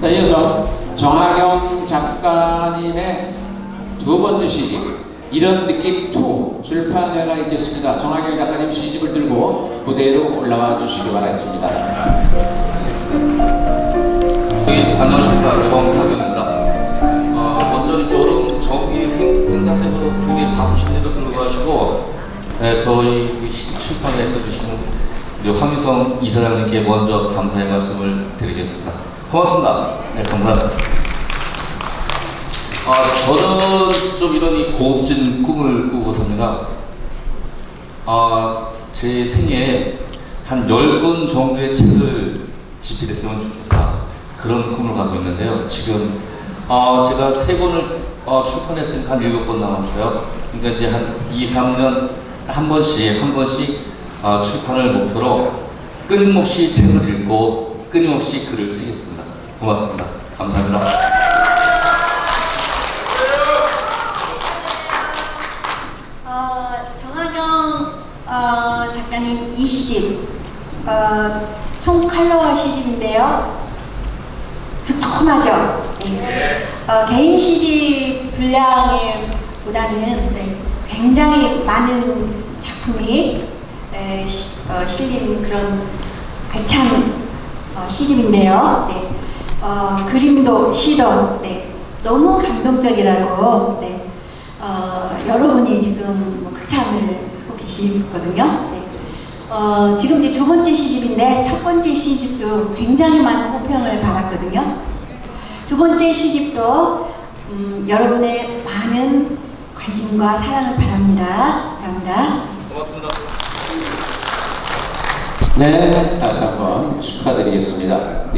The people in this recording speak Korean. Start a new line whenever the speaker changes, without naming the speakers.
자, 이어서 정하경 작가님의 두 번째 시집 이런 느낌 2 출판회가 있겠습니다. 정하경 작가님 시집을 들고 무대로 올라와 주시기 바라겠습니다.
네, 안녕하십니까 정타경입니다. 어, 먼저 여름 정기 행- 행사 때문에 굉장히 바쁘신데도 불구하고 네, 저희 써주시는 우리 황유성 이사장님께 먼저 감사의 말씀을 드리겠습니다. 고맙습니다. 네, 감사합니다. 아, 저는 좀 이런 이 고급진 꿈을 꾸고 삽니다. 아, 제 생애에 한 10권 정도의 책을 집필했으면 좋겠다. 그런 꿈을 갖고 있는데요. 지금, 아, 제가 세 권을 어, 출판했으니까 한 7권 남았어요. 그러니까 이제 한 2, 3년 한 번씩, 한 번씩 아, 출판을 목표로 끊임없이 책을 읽고 끊임없이 글을 쓰겠습니다. 고맙습니다. 감사합니다.
어, 정하경 어, 작가님 이 시집 어, 총 컬러 시집인데요. 두툼하죠. 네. 어, 개인 시집 분량에 보다는 네, 굉장히 많은 작품이 에, 시- 어, 실린 그런 알찬 어, 시집인데요. 네. 어, 그림도 시도 네. 너무 감동적이라고 네. 어, 여러분이 지금 뭐 극찬을 하고 계시거든요. 네. 어, 지금 이제 두 번째 시집인데 첫 번째 시집도 굉장히 많은 호평을 받았거든요. 두 번째 시집도 음, 여러분의 많은 관심과 사랑을 바랍니다. 감사합니다.
고맙습니다.
네, 다시 한번 축하드리겠습니다.